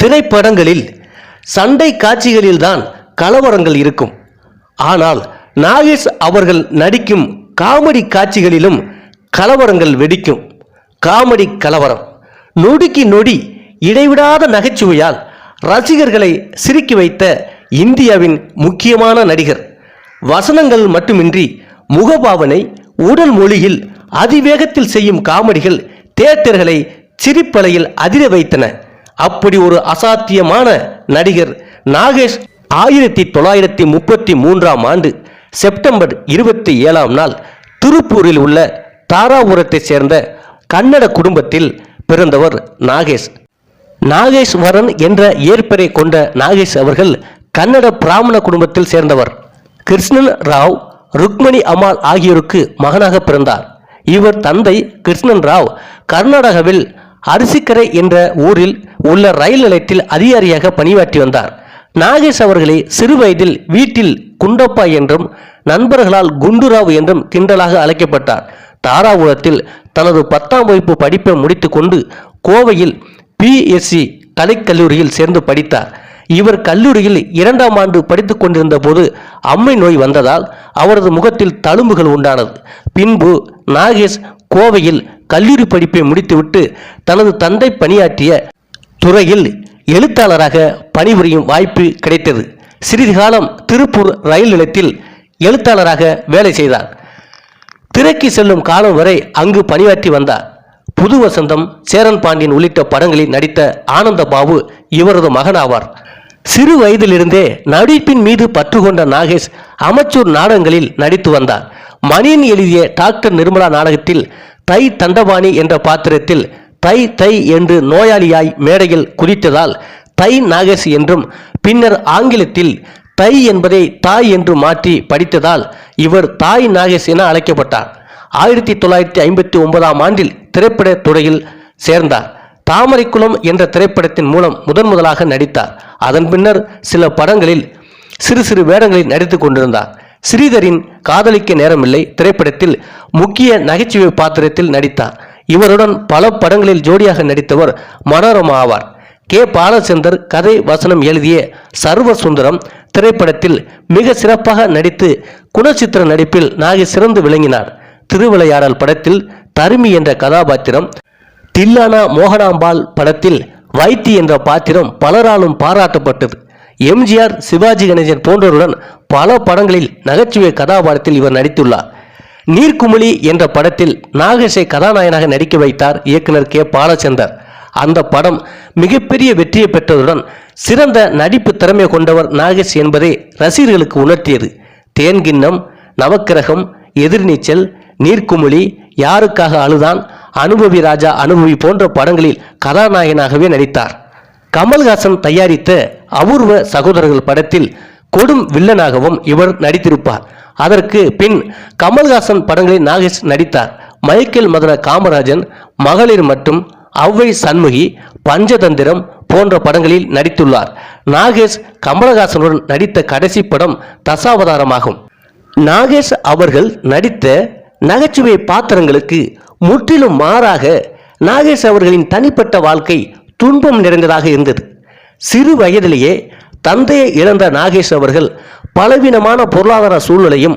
திரைப்படங்களில் சண்டை காட்சிகளில்தான் கலவரங்கள் இருக்கும். ஆனால் நாகேஷ் அவர்கள் நடிக்கும் காமெடி காட்சிகளிலும் கலவரங்கள் வெடிக்கும். காமெடி கலவரம். நொடிக்கு நொடி இடைவிடாத நகைச்சுவையால் ரசிகர்களை சிரிக்க வைத்த இந்தியாவின் முக்கியமான நடிகர். வசனங்கள் மட்டுமின்றி முகபாவனை உடல் மொழியில் அதிவேகத்தில் செய்யும் காமெடிகள் தியேட்டர்களை சிரிப்பலையில் அதிர வைத்தன. அப்படி ஒரு அசாத்தியமான நடிகர் நாகேஷ் ஆயிரத்தி தொள்ளாயிரத்தி முப்பத்தி மூன்றாம் ஆண்டு செப்டம்பர் இருபத்தி ஏழாம் நாள் திருப்பூரில் உள்ள தாராபுரத்தைச் சேர்ந்த கன்னட குடும்பத்தில் பிறந்தவர் நாகேஷ். நாகேஸ்வரன் என்ற ஏற்பெயரை கொண்ட நாகேஷ் அவர்கள் கன்னட பிராமண குடும்பத்தில் சேர்ந்தவர். கிருஷ்ணன் ராவ் ருக்மணி அம்மாள் ஆகியோருக்கு மகனாக பிறந்தார். இவர் தந்தை கிருஷ்ணன் ராவ் கர்நாடகாவில் அரிசிக்கரை என்ற ஊரில் உள்ள ரயில் நிலையத்தில் அதிகாரியாக பணியாற்றி வந்தார். நாகேஷ் அவர்களை சிறு வயதில் வீட்டில் குண்டப்பா என்றும் நண்பர்களால் குண்டுராவ் என்றும் கிண்டலாக அழைக்கப்பட்டார். தாராபுரத்தில் தனது பத்தாம் வகுப்பு படிப்பை முடித்துக்கொண்டு கோவையில் பிஎஸ்சி கலைக்கல்லூரியில் சேர்ந்து படித்தார். இவர் கல்லூரியில் இரண்டாம் ஆண்டு படித்துக் கொண்டிருந்த போது அம்மை நோய் வந்ததால் அவரது முகத்தில் தழும்புகள் உண்டானது. பின்பு நாகேஷ் கோவையில் கல்லூரி படிப்பை முடித்துவிட்டு தனது தந்தை பணியாற்றிய துறையில் எழுத்தாளராக பணிபுரியும் வாய்ப்பு கிடைத்தது. சிறிது காலம் திருப்பூர் ரயில் நிலையத்தில் எழுத்தாளராக வேலை செய்தார். திரைக்கு செல்லும் காலம் வரை அங்கு பணியாற்றி வந்தார். புது வசந்தம் சேரன் பாண்டியன் உள்ளிட்ட படங்களில் நடித்த ஆனந்த பாபு இவரது மகனாவார். சிறு வயதிலிருந்தே நடிப்பின் மீது பற்று கொண்ட நாகேஷ் அமைச்சூர் நாடகங்களில் நடித்து வந்தார். மணியன் எழுதிய டாக்டர் நிர்மலா நாடகத்தில் தை தண்டபாணி என்ற பாத்திரத்தில் தை தை என்று நோயாளியாய் மேடையில் குதித்ததால் தை நாகேஷ் என்றும் பின்னர் ஆங்கிலத்தில் தை என்பதை தாய் என்று மாற்றி படித்ததால் இவர் தாய் நாகேஷ் என அழைக்கப்பட்டார். ஆயிரத்தி தொள்ளாயிரத்தி ஐம்பத்தி ஒன்பதாம் ஆண்டில் திரைப்படத் துறையில் சேர்ந்தார். தாமரைக்குளம் என்ற திரைப்படத்தின் மூலம் முதன் முதலாக நடித்தார். அதன் பின்னர் சில படங்களில் சிறு சிறு வேடங்களில் நடித்து கொண்டிருந்தார். ஸ்ரீதரின் காதலிக்க நேரமில்லை. திரைப்படத்தில் முக்கிய நகைச்சுவை பாத்திரத்தில் நடித்தார். இவருடன் பல படங்களில் ஜோடியாக நடித்தவர் மனோரமா ஆவார். கே. பாலச்சந்தர் கதை வசனம் எழுதிய சர்வ சுந்தரம் திரைப்படத்தில் மிக சிறப்பாக நடித்து குணச்சித்திர நடிப்பில் நாகை சிறந்து விளங்கினார். திருவிளையாடல் படத்தில் தருமி என்ற கதாபாத்திரம் தில்லானா மோகனாம்பாள் படத்தில் வைத்தி என்ற பாத்திரம் பலராலும் பாராட்டப்பட்டது. எம்ஜிஆர் சிவாஜி கணேசன் போன்றோருடன் பல படங்களில் நகைச்சுவை கதாபாத்திரத்தில் இவர் நடித்துள்ளார். நீர்க்குமிழி என்ற படத்தில் நாகேஷை கதாநாயகனாக நடிக்க வைத்தார் இயக்குனர் கே. பாலச்சந்தர். அந்த படம் மிகப்பெரிய வெற்றியை பெற்றதுடன் சிறந்த நடிப்பு திறமை கொண்டவர் நாகேஷ் என்பதை ரசிகர்களுக்கு உணர்த்தியது. தேன்கிண்ணம் நவக்கிரகம் எதிர்நீச்சல் நீர்க்குமிழி யாருக்காக அழுதான் அனுபவி ராஜா அனுபவி போன்ற படங்களில் கதாநாயகனாகவே நடித்தார். கமல்ஹாசன் தயாரித்த அபூர்வ சகோதரர்கள் படத்தில் கொடும் வில்லனாகவும் இவர் நடித்திருப்பார். அதற்கு பின் கமல்ஹாசன் படங்களில் நாகேஷ் நடித்தார். மைக்கேல் மதுர காமராஜன் மகளிர் மற்றும் ஔவை சண்முகி பஞ்சதந்திரம் போன்ற படங்களில் நடித்துள்ளார். நாகேஷ் கமலஹாசனுடன் நடித்த கடைசி படம் தசாவதாரமாகும். நாகேஷ் அவர்கள் நடித்த நகைச்சுவை பாத்திரங்களுக்கு முற்றிலும் மாறாக நாகேஷ் அவர்களின் தனிப்பட்ட வாழ்க்கை துன்பம் நிறைந்ததாக இருந்தது. சிறு வயதிலேயே தந்தையை இழந்த நாகேஷ் அவர்கள் பலவீனமான பொருளாதார சூழ்நிலையும்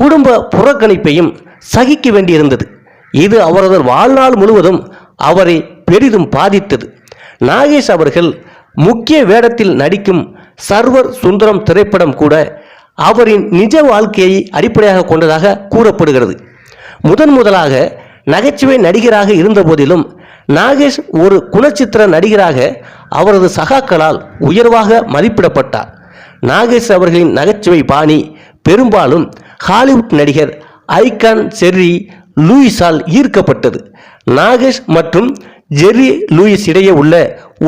குடும்ப புறக்கணிப்பையும் சகிக்க வேண்டியிருந்தது. இது அவரது வாழ்நாள் முழுவதும் அவரை பெரிதும் பாதித்தது. நாகேஷ் அவர்கள் முக்கிய வேடத்தில் நடிக்கும் சர்வர் சுந்தரம் திரைப்படம் கூட அவரின் நிஜ வாழ்க்கையை அடிப்படையாக கொண்டதாக கூறப்படுகிறது. முதன் முதலாக நகைச்சுவை நடிகராக இருந்த போதிலும் நாகேஷ் ஒரு குணச்சித்திர நடிகராக அவரது சகாக்களால் உயர்வாக மதிப்பிடப்பட்டார். நாகேஷ் அவர்களின் நகைச்சுவை பாணி பெரும்பாலும் ஹாலிவுட் நடிகர் ஐகான் செர்ரி லூயிஸால் ஈர்க்கப்பட்டது. நாகேஷ் மற்றும் ஜெர்ரி லூயிஸ் இடையே உள்ள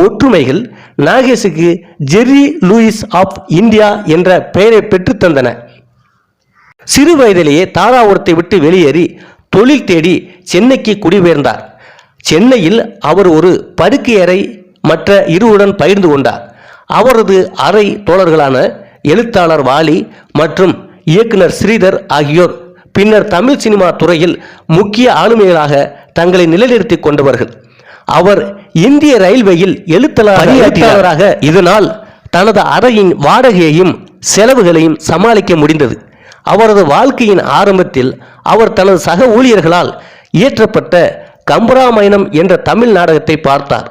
ஒற்றுமைகள் நாகேஷுக்கு ஜெர்ரி லூயிஸ் ஆஃப் இந்தியா என்ற பெயரை பெற்றுத்தந்தன சிறு வயதிலேயே தாராபுரத்தை விட்டு வெளியேறி தொழில் தேடி சென்னைக்கு குடிபெயர்ந்தார். சென்னையில் அவர் ஒரு படுக்கை அறை மற்ற இருவருடன் பகிர்ந்து கொண்டார். அவரது அறை தோழர்களான எழுத்தாளர் வாலி மற்றும் இயக்குனர் ஸ்ரீதர் ஆகியோர் பின்னர் தமிழ் சினிமா துறையில் முக்கிய ஆளுமைகளாக தங்களை நிலைநிறுத்திக் கொண்டவர்கள். அவர் இந்திய ரயில்வேயில் எழுத்தாளராக இதனால் தனது அறையின் வாடகையையும் செலவுகளையும் சமாளிக்க முடிந்தது. அவரது வாழ்க்கையின் ஆரம்பத்தில் அவர் தனது சக ஊழியர்களால் இயற்றப்பட்ட கம்பராமாயணம் என்ற தமிழ் நாடகத்தை பார்த்தார்.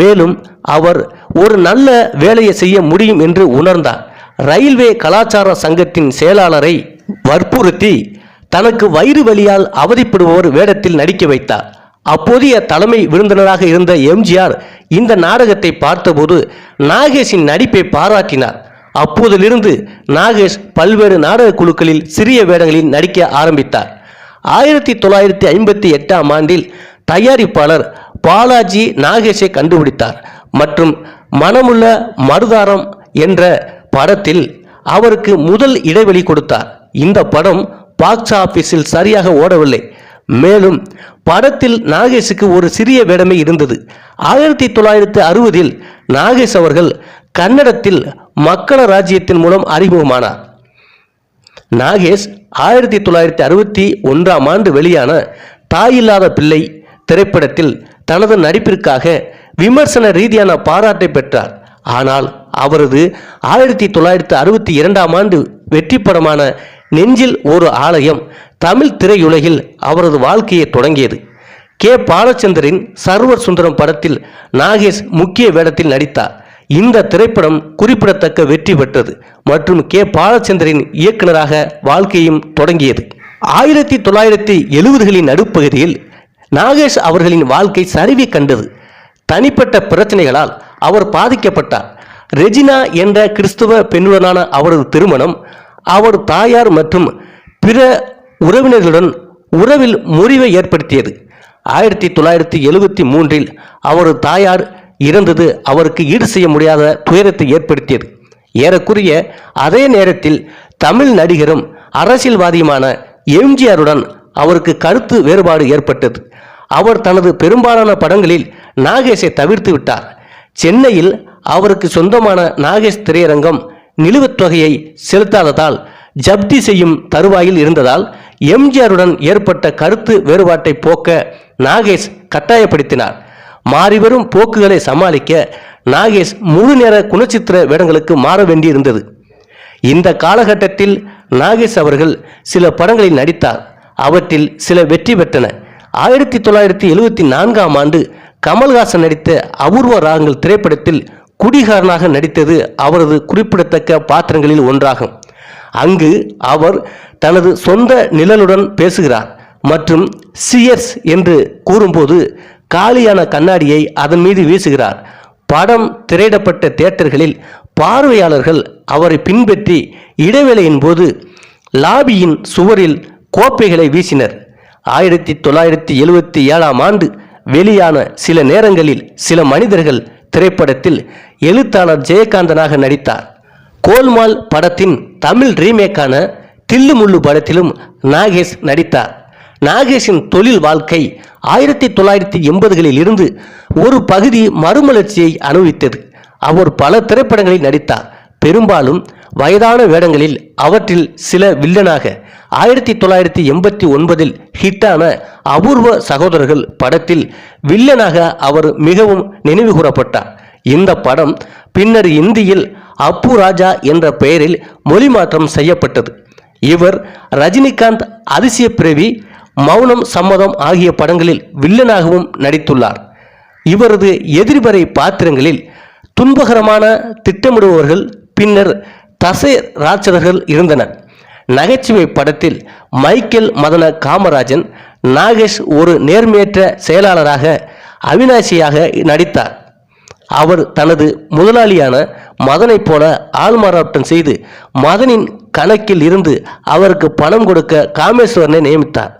மேலும் அவர் ஒரு நல்ல வேலையை செய்ய முடியும் என்று உணர்ந்தார். ரயில்வே கலாச்சார சங்கத்தின் செயலாளரை வற்புறுத்தி தனக்கு வயிறு வலியால் அவதிப்படுபவர் வேடத்தில் நடிக்க வைத்தார். அப்போதைய தலைமை விருந்தினராக இருந்த எம்ஜிஆர் இந்த நாடகத்தை பார்த்தபோது நாகேஷின் நடிப்பை பாராட்டினார். அப்போதிலிருந்து நாகேஷ் பல்வேறு நாடக குழுக்களில் சிறிய வேடங்களில் நடிக்க ஆரம்பித்தார். ஆயிரத்தி தொள்ளாயிரத்தி ஐம்பத்தி எட்டாம் ஆண்டில் தயாரிப்பாளர் பாலாஜி நாகேஷை கண்டுபிடித்தார் மற்றும் மனமுள்ள மருதாரம் என்ற படத்தில் அவருக்கு முதல் இடைவெளி கொடுத்தார். இந்த படம் பாக்ஸ் ஆபீஸில் சரியாக ஓடவில்லை. மேலும் படத்தில் நாகேஷுக்கு ஒரு சிறிய வேடமே இருந்தது. ஆயிரத்தி தொள்ளாயிரத்தி அறுபதில் நாகேஷ் அவர்கள் கன்னடத்தில் மக்கள ராஜ்யத்தின் மூலம் அறிமுகமானார். நாகேஷ் ஆயிரத்தி தொள்ளாயிரத்தி அறுபத்தி ஒன்றாம் ஆண்டு வெளியான தாயில்லாத பிள்ளை திரைப்படத்தில் தனது நடிப்பிற்காக விமர்சன ரீதியான பாராட்டை பெற்றார். ஆனால் அவரது ஆயிரத்தி தொள்ளாயிரத்தி அறுபத்தி இரண்டாம் ஆண்டு வெற்றி படமான நெஞ்சில் ஒரு ஆலயம் தமிழ் திரையுலகில் அவரது வாழ்க்கையை தொடங்கியது. கே. பாலச்சந்தரின் சர்வர் சுந்தரம் படத்தில் நாகேஷ் முக்கிய வேடத்தில் நடித்தார். இந்த திரைப்படம் குறிப்பிடத்தக்க வெற்றி பெற்றது மற்றும் கே. பாலச்சந்தரின் இயக்குனராக வாழ்க்கையும் தொடங்கியது. ஆயிரத்தி தொள்ளாயிரத்தி எழுபதுகளின் நடுப்பகுதியில் நாகேஷ் அவர்களின் வாழ்க்கை சரிவை கண்டது. தனிப்பட்ட பிரச்சனைகளால் அவர் பாதிக்கப்பட்டார். ரெஜினா என்ற கிறிஸ்துவ பெண்ணுடனான அவரது திருமணம் அவர் தாயார் மற்றும் பிற உறவினர்களுடன் உறவில் முறிவை ஏற்படுத்தியது. ஆயிரத்தி தொள்ளாயிரத்தி எழுபத்தி மூன்றில் அவரது தாயார் இறந்தது அவருக்கு ஈடு செய்ய முடியாத துயரத்தை ஏற்படுத்தியது. ஏறக்குறைய அதே நேரத்தில் தமிழ் நடிகரும் அரசியல்வாதியுமான எம்ஜிஆருடன் அவருக்கு கருத்து வேறுபாடு ஏற்பட்டது. அவர் தனது பெரும்பாலான படங்களில் நாகேஷை தவிர்த்து விட்டார். சென்னையில் அவருக்கு சொந்தமான நாகேஷ் திரையரங்கம் நிலுவத் தொகையை செலுத்தாததால் ஜப்தி செய்யும் தருவாயில் இருந்ததால் எம்ஜிஆருடன் ஏற்பட்ட கருத்து வேறுபாட்டை போக்க நாகேஷ் கட்டாயப்படுத்தினார். மாறிவரும் போக்குகளை சமாளிக்க நாகேஷ் முழு நேர குணச்சித்திர வேடங்களுக்கு மாற வேண்டியிருந்தது. இந்த காலகட்டத்தில் நாகேஷ் அவர்கள் சில படங்களில் நடித்தார். அவற்றில் சில வெற்றி பெற்றன. ஆயிரத்தி தொள்ளாயிரத்தி எழுபத்தி நான்காம் ஆண்டு கமல்ஹாசன் நடித்த அபூர்வ ராகங்கள் திரைப்படத்தில் குடிகாரனாக நடித்தது அவரது குறிப்பிடத்தக்க பாத்திரங்களில் ஒன்றாகும். அங்கு அவர் தனது சொந்த நிழலுடன் பேசுகிறார் மற்றும் சியர்ஸ் என்று கூறும்போது காலியான கண்ணாடியை அதன் மீது வீசுகிறார். படம் திரையிடப்பட்ட தியேட்டர்களில் பார்வையாளர்கள் அவரை பின்பற்றி இடைவேளையின் போது லாபியின் சுவரில் கோப்பைகளை வீசினர். ஆயிரத்தி தொள்ளாயிரத்தி எழுபத்தி ஏழாம் ஆண்டு வெளியான சில நேரங்களில் சில மனிதர்கள் திரைப்படத்தில் எழுத்தாளர் ஜெயகாந்தனாக நடித்தார். கோல்மால் படத்தின் தமிழ் ரீமேக்கான தில்லு முள்ளு படத்திலும் நாகேஷ் நடித்தார். நாகேஷின் தொழில் வாழ்க்கை ஆயிரத்தி தொள்ளாயிரத்தி எண்பதுகளில் இருந்து ஒரு பகுதி மறுமலர்ச்சியை அனுபவித்தது. அவர் பல திரைப்படங்களில் நடித்தார். பெரும்பாலும் வயதான வேடங்களில் அவற்றில் சில வில்லனாக ஆயிரத்தி தொள்ளாயிரத்தி எண்பத்தி ஒன்பதில் ஹிட்டான அபூர்வ சகோதரர்கள் படத்தில் வில்லனாக அவர் மிகவும் நினைவு கூறப்பட்டார். இந்த படம் பின்னர் இந்தியில் அப்பு ராஜா என்ற பெயரில் மொழிமாற்றம் செய்யப்பட்டது. இவர் ரஜினிகாந்த் அதிசய பிறவி மௌனம் சம்மதம் ஆகிய படங்களில் வில்லனாகவும் நடித்துள்ளார். இவரது எதிர்மறை பாத்திரங்களில் துன்பகரமான திட்டமிடுபவர்கள் பின்னர் தசை ராட்சதர்கள் இருந்தனர். நகைச்சுவை படத்தில் மைக்கேல் மதன காமராஜன் நாகேஷ் ஒரு நேர்மையற்ற செயலாளராக அவினாசியாக நடித்தார். அவர் தனது முதலாளியான மதனைப் போல ஆள்மாறாட்டம் செய்து மதனின் கணக்கில் இருந்து அவருக்கு பணம் கொடுக்க காமேஸ்வரனை நியமித்தார்.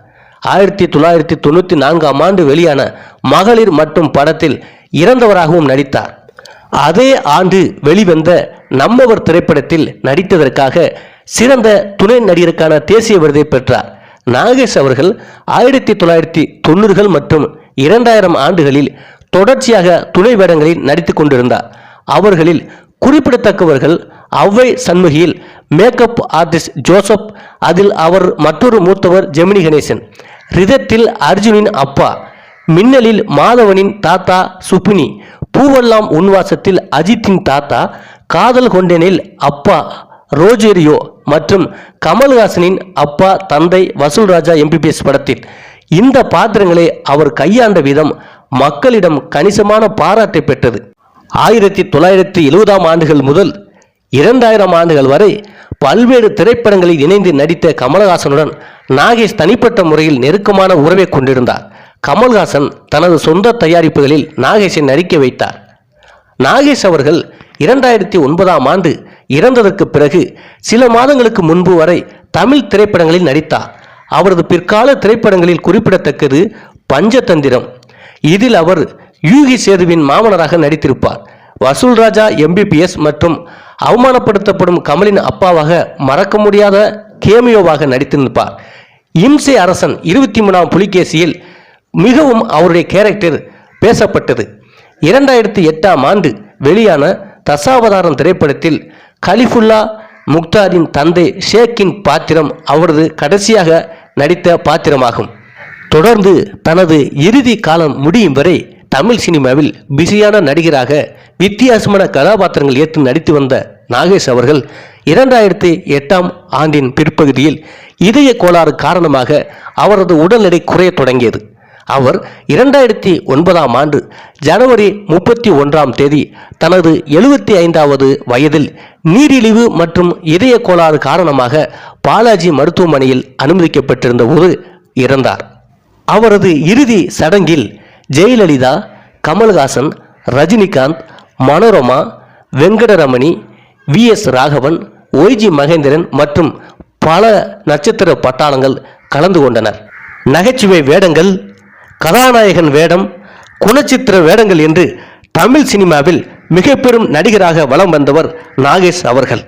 ஆயிரத்தி தொள்ளாயிரத்தி தொண்ணூற்றி நான்காம் ஆண்டு வெளியான மகளிர் மற்றும் படத்தில் இறந்தவராகவும் நடித்தார். அதே ஆண்டு வெளிவந்த நம்மவர் திரைப்படத்தில் நடித்ததற்காக சிறந்த துணை நடிகருக்கான தேசிய விருதை பெற்றார். நாகேஷ் அவர்கள் ஆயிரத்தி தொள்ளாயிரத்தி தொண்ணூறுகள் மற்றும் இரண்டாயிரம் ஆண்டுகளில் தொடர்ச்சியாக துணை வேடங்களில் நடித்து கொண்டிருந்தார். அவர்களில் குறிப்பிடத்தக்கவர்கள் ஔவை சண்முகியில் மேக்கப் ஆர்டிஸ்ட் ஜோசப் அதில் அவர் மற்றொரு மூத்தவர் ஜெமினி கணேசன் ரிதத்தில் அர்ஜுனின் அப்பா மின்னலில் மாதவனின் தாத்தா சுப்பினி பூவெல்லாம் உன்வாசத்தில் அஜித்தின் தாத்தா காதல் கொண்டேனில் அப்பா ரோஜேரியோ மற்றும் கமல்ஹாசனின் அப்பா தந்தை வசூல் ராஜா எம்பிபிஎஸ் படத்தில். இந்த பாத்திரங்களை அவர் கையாண்ட விதம் மக்களிடம் கணிசமான பாராட்டை பெற்றது. ஆயிரத்தி தொள்ளாயிரத்தி எழுபதாம் ஆண்டுகள் முதல் இரண்டாயிரம் ஆண்டுகள் வரை பல்வேறு திரைப்படங்களில் இணைந்து நடித்த கமலஹாசனுடன் நாகேஷ் தனிப்பட்ட முறையில் நெருக்கமான உறவை கொண்டிருந்தார். கமல்ஹாசன் தனது சொந்த தயாரிப்புகளில் நாகேஷை நடிக்க வைத்தார். நாகேஷ் அவர்கள் இரண்டாயிரத்தி ஒன்பதாம் ஆண்டு இறந்ததற்கு பிறகு சில மாதங்களுக்கு முன்பு வரை தமிழ் திரைப்படங்களில் நடித்தார். அவரது பிற்கால திரைப்படங்களில் குறிப்பிடத்தக்கது பஞ்சதந்திரம். இதில் அவர் யூகி சேதுவின் மாமனராக நடித்திருப்பார். வசூல் ராஜா எம்பிபிஎஸ் மற்றும் அவமானப்படுத்தப்படும் கமலின் அப்பாவாக மறக்க முடியாத கேமியோவாக நடித்திருப்பார். இம்சை அரசன் இருபத்தி மூணாம் புலிகேசியில் மிகவும் அவருடைய கேரக்டர் பேசப்பட்டது. இரண்டாயிரத்தி எட்டாம் ஆண்டு வெளியான தசாவதாரம் திரைப்படத்தில் கலிஃபுல்லா முக்தாரின் தந்தை ஷேக்கின் பாத்திரம் அவரது கடைசியாக நடித்த பாத்திரமாகும். தொடர்ந்து தனது இறுதி காலம் முடியும் வரை தமிழ் சினிமாவில் பிஸியான நடிகராக வித்தியாசமான கதாபாத்திரங்கள் ஏற்று நடித்து வந்த நாகேஷ் அவர்கள் இரண்டாயிரத்தி எட்டாம் ஆண்டின் பிற்பகுதியில் இதய கோளாறு காரணமாக அவரது உடல் எடை குறையத் தொடங்கியது. அவர் இரண்டாயிரத்தி ஒன்பதாம் ஆண்டு ஜனவரி முப்பத்தி ஒன்றாம் தேதி தனது எழுபத்தி ஐந்தாவது வயதில் நீரிழிவு மற்றும் இதய கோளாறு காரணமாக பாலாஜி மருத்துவமனையில் அனுமதிக்கப்பட்டிருந்த போது இறந்தார். அவரது இறுதி சடங்கில் Jayalalithaa Kamal Haasan Rajinikanth Manorama Venkataramani V S Raghavan Y G Mahendran மற்றும் பல நட்சத்திர பட்டாளங்கள் கலந்து கொண்டனர். நகைச்சுவை வேடங்கள் கதாநாயகன் வேடம் குணச்சித்திர வேடங்கள் என்று தமிழ் சினிமாவில் மிக பெரும் நடிகராக வலம் வந்தவர் நாகேஷ் அவர்கள்.